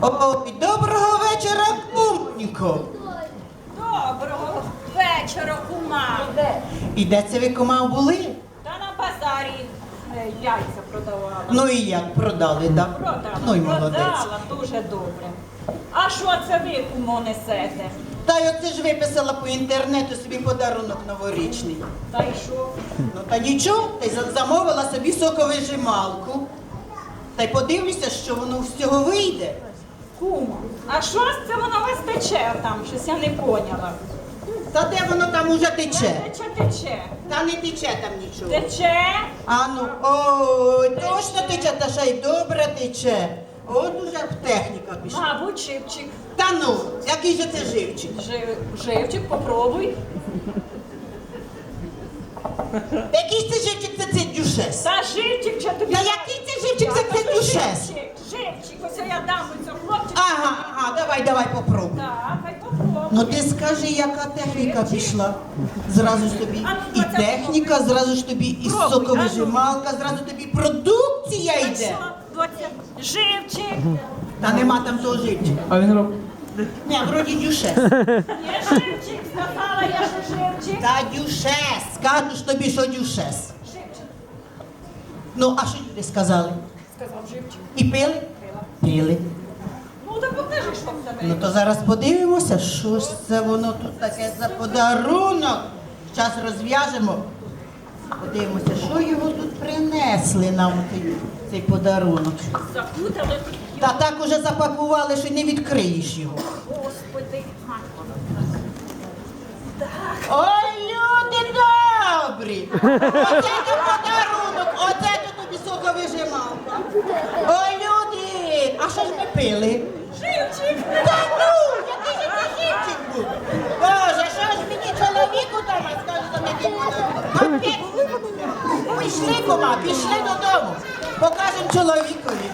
Ой, доброго вечора, кумонько. Доброго вечора, кума. І де це ви кума були? Та на базарі е, яйця продавала. Ну і як продали, так? продала, Ну і молодець. продала, дуже добре. А що це ви, кумо, несете? Та й оце ж виписала по інтернету собі подарунок новорічний. Та й що? Ну та нічого, та й за- замовила собі соковижималку. Та й подивлюся, що воно з цього вийде. Кумо, а що ж це воно вас тече там? Щось я не поняла. Та де воно там уже тече? Тече, тече. Та не тече там нічого. Тече. А ну, ой, точно тече, та ще й добре тече. От уже б техніка пішла. Мабуть, живчик. Та ну, який же це живчик? Жив, живчик, попробуй. Який це живчик, це це дюшес? Та живчик, що тобі? Та який це живчик, це це дюшес? Живчик, живчик, ось я дам давай, давай попробуй. Так, хай попробуй. Ну ти скажи, яка техніка пішла. Зразу ж тобі і техніка, зразу ж тобі і Пробуй, соковижималка, зразу тобі продукція йде. доця? Живчик. Та нема там того живчика. А він робить. Ні, вроді дюшес. Я живчик, сказала я, що живчик. Та дюшес, скажу ж тобі, що дюшес. Живчик. Ну, а що люди сказали? Сказав живчик. І пили? Пили. Ну, так покажи, що в тебе. Ну то зараз подивимося, що ж це воно тут таке за подарунок. Зараз розв'яжемо. Подивимося, що його тут принесли нам цей, цей подарунок. Закутали. Та так уже запакували, що не відкриєш його. Господи. Ой, люди добрі! Оце то подарунок, оце то тобі соковижималка. Ой, люди! А що ж ми пили? Та ну, який же це живчик був? Боже, що ж мені чоловіку скаже за такий? Опять? Пішли, кума, пішли додому. Покажемо чоловікові.